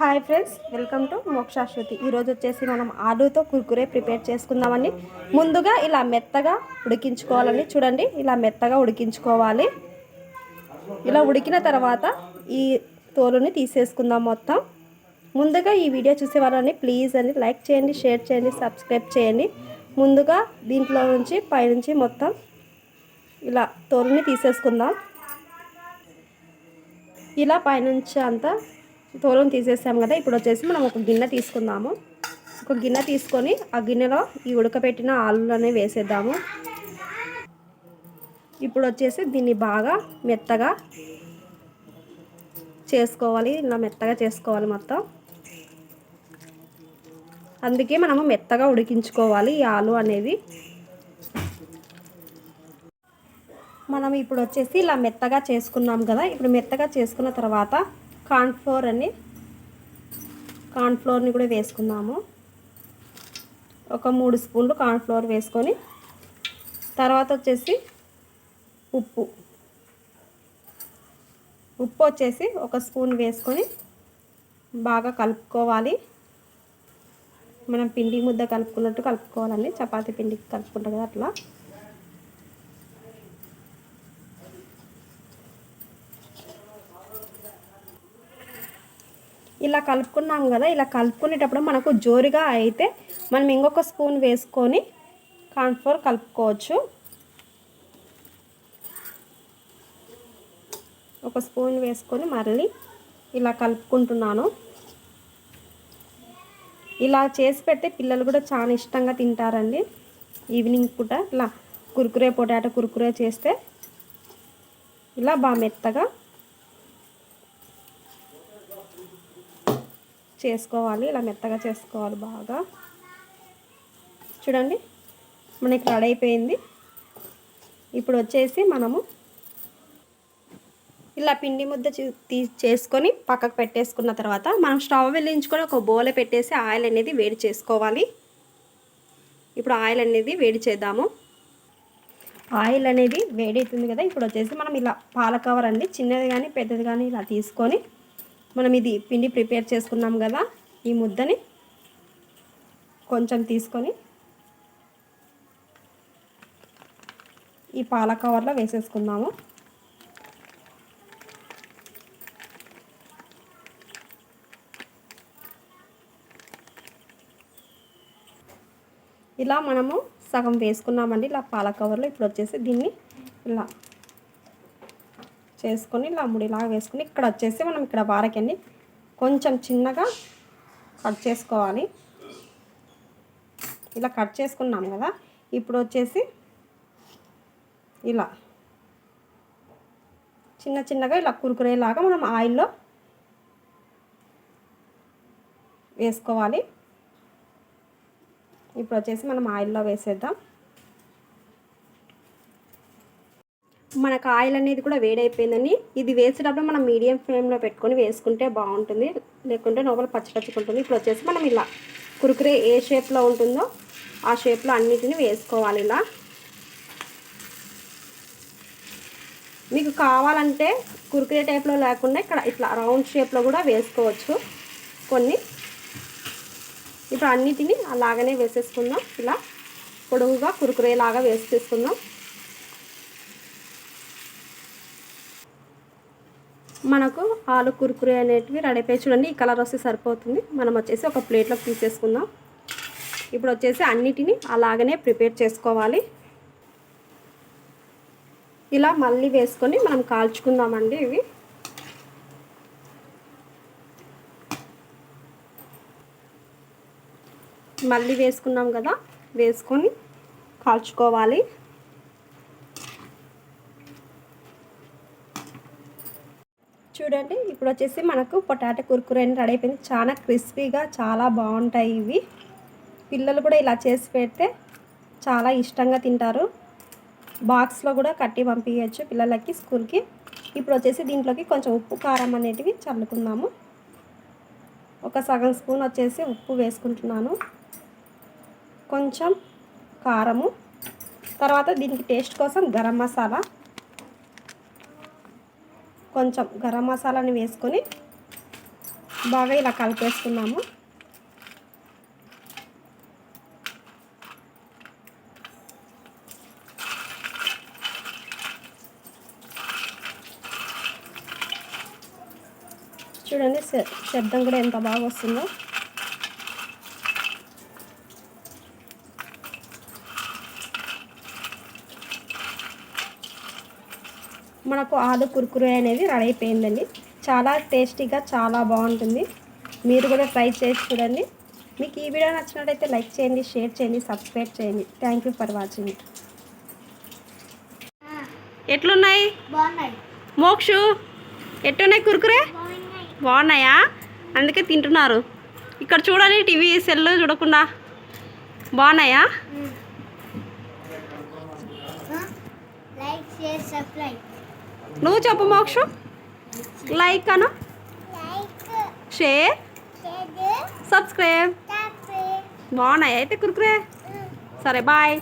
Hi friends welcome to Mokshashruti ఈరోజు వచ్చేసి మనం ఆలూతో కుర్కురే ప్రిపేర్ చేసుకుందామని ముందుగా ఇలా మెత్తగా ఉడికించుకోవాలని చూడండి ఇలా మెత్తగా ఉడికించుకోవాలి. ఇలా ఉడికిన తర్వాత ఈ తోలుని తీసేసుకుందాం మొత్తం. ముందుగా ఈ వీడియో చూసే వాళ్ళని ప్లీజ్ అని లైక్ చేయండి షేర్ చేయండి సబ్స్క్రైబ్ చేయండి. ముందుగా దీంట్లో నుంచి పైనుంచి మొత్తం ఇలా తోలుని తీసేసుకుందాం. ఇలా పైనుంచి అంతా తోలను తీసేసాం కదా ఇప్పుడు వచ్చేసి మనం ఒక గిన్నె తీసుకుందాము. ఒక గిన్నె తీసుకొని ఆ గిన్నెలో ఈ ఉడకబెట్టిన ఆలులనే వేసేద్దాము. ఇప్పుడు వచ్చేసి దీన్ని బాగా మెత్తగా చేసుకోవాలి ఇలా మెత్తగా చేసుకోవాలి మొత్తం. అందుకే మనము మెత్తగా ఉడికించుకోవాలి ఈ ఆలు అనేది మనం ఇప్పుడు వచ్చేసి ఇలా మెత్తగా చేసుకున్నాం కదా ఇప్పుడు మెత్తగా చేసుకున్న తర్వాత కార్న్ఫ్లోర్ అని. కార్న్ఫ్లోర్ని కూడా వేసుకుందాము. ఒక మూడు స్పూన్లు కార్న్ఫ్లోర్ వేసుకొని తర్వాత వచ్చేసి ఉప్పు. ఉప్పు వచ్చేసి ఒక స్పూన్ వేసుకొని బాగా కలుపుకోవాలి. మనం పిండి ముద్ద కలుపుకున్నట్టు కలుపుకోవాలండి. చపాతీ పిండికి కలుపుకుంటాం కదా అట్లా. ఇలా కలుపుకున్నాం కదా ఇలా కలుపుకునేటప్పుడు మనకు జోరుగా అయితే మనం ఇంకొక స్పూన్ వేసుకొని కార్న్ఫ్లోర్ కలుపుకోవచ్చు. ఒక స్పూన్ వేసుకొని మళ్ళీ ఇలా కలుపుకుంటున్నాను. ఇలా చేసి పెడితే పిల్లలు కూడా చాలా ఇష్టంగా తింటారండి. ఈవినింగ్ పూట ఇలా కురుకురే పొటాటో కురుకురే చేస్తే ఇలా బాగా మెత్తగా చేసుకోవాలి. ఇలా మెత్తగా చేసుకోవాలి బాగా. చూడండి మనకి రెడీ అయిపోయింది ఇప్పుడు వచ్చేసి మనము ఇలా పిండి ముద్ద చేసుకొని పక్కకు పెట్టేసుకున్న తర్వాత మనం స్టవ్ వెలిగించుకొని ఒక బోలె పెట్టేసి ఆయిల్ అనేది వేడి చేసుకోవాలి. ఇప్పుడు ఆయిల్ అనేది వేడి చేద్దాము. ఆయిల్ అనేది వేడి అవుతుంది కదా. ఇప్పుడు వచ్చేసి మనం ఇలా పాల కవర్ అండి చిన్నది కానీ పెద్దది కానీ ఇలా తీసుకొని మనం ఇది పిండి ప్రిపేర్ చేసుకున్నాం కదా. ఈ ముద్దని కొంచెం తీసుకొని ఈ పాల కవర్లో వేసేసుకుందాము. ఇలా మనము సగం వేసుకున్నామండి. ఇలా పాల కవర్లో ఇప్పుడు వచ్చేసి దీన్ని ఇలా చేసుకొని ఇలా ముడిలాగా వేసుకొని ఇక్కడ వచ్చేసి మనం ఇక్కడ వారకండి కొంచెం చిన్నగా కట్ చేసుకోవాలి. ఇలా కట్ చేసుకున్నాం కదా ఇప్పుడు వచ్చేసి ఇలా చిన్న చిన్నగా ఇలా కురుకురేలాగా మనం ఆయిల్లో వేసుకోవాలి. ఇప్పుడు వచ్చేసి మనం ఆయిల్లో వేసేద్దాం. మనకు ఆయిల్ అనేది కూడా వేడైపోయిందని ఇది వేసేటప్పుడు మనం మీడియం ఫ్లేమ్లో పెట్టుకొని వేసుకుంటే బాగుంటుంది. లేకుంటే లోపల పచ్చి పచ్చికుంటుంది ఇప్పుడు వచ్చేసి మనం ఇలా కురుకురే ఏ షేప్లో ఉంటుందో ఆ షేప్లో అన్నిటిని వేసుకోవాలి ఇలా. మీకు కావాలంటే కురుకురే టైప్లో లేకుండా ఇక్కడ ఇట్లా రౌండ్ షేప్లో కూడా వేసుకోవచ్చు. కొన్ని. ఇప్పుడు అన్నిటిని అలాగనే వేసేసుకుందాం. ఇలా పొడవుగా కురుకురేలాగా వేసి తీసుకుందాం మనకు ఆలు కురుకురే అనేటివి రెడీ అయిపోయి చూడండి. ఈ కలర్ వస్తే సరిపోతుంది. మనం వచ్చేసి ఒక ప్లేట్లోకి తీసేసుకుందాం. ఇప్పుడు వచ్చేసి అన్నిటిని అలాగనే ప్రిపేర్ చేసుకోవాలి. ఇలా మళ్ళీ వేసుకొని మనం కాల్చుకుందామండి ఇవి. మళ్ళీ వేసుకున్నాం కదా వేసుకొని కాల్చుకోవాలి. చూడండి ఇప్పుడు వచ్చేసి మనకు పొటాటో కుర్కురే రెడీ అయిపోయింది. చాలా క్రిస్పీగా చాలా బాగుంటాయి ఇవి. పిల్లలు కూడా ఇలా చేసి పెడితే చాలా ఇష్టంగా తింటారు. బాక్స్లో కూడా కట్టి పంపించచ్చు పిల్లలకి స్కూల్కి. ఇప్పుడు వచ్చేసి దీంట్లోకి కొంచెం ఉప్పు కారం అనేటివి చల్లుకుందాము. ఒక సగం స్పూన్ వచ్చేసి ఉప్పు వేసుకుంటున్నాను. కొంచెం కారము. తర్వాత దీనికి టేస్ట్ కోసం గరం మసాలా. కొంచెం గరం మసాలాని వేసుకొని బాగా ఇలా కలిపేసుకున్నాము. చూడండి శబ్దం కూడా ఎంత బాగా వస్తుందో. మనకు ఆలు కుర్కురే అనేది రెడీ అయిపోయిందండి. చాలా టేస్టీగా చాలా బాగుంటుంది. మీరు కూడా ట్రై చేసి చూడండి. మీకు ఈ వీడియో నచ్చినట్లయితే లైక్ చేయండి షేర్ చేయండి సబ్స్క్రైబ్ చేయండి. థ్యాంక్ యూ ఫర్ వాచింగ్ ఎట్లున్నాయి? మోక్షు ఎట్టున్నాయి కుర్కురే? బాగున్నాయి. బాగున్నాయా? అందుకే తింటున్నారు. ఇక్కడ చూడండి టీవీ సెల్ చూడకుండా. బాగున్నాయా? Like share subscribe. నువ్వు చెప్పు మోక్షు. లైక్ అను. లైక్ షేర్ సబ్స్క్రైబ్ బాగున్నాయి అయితే కుర్కురే? సరే బాయ్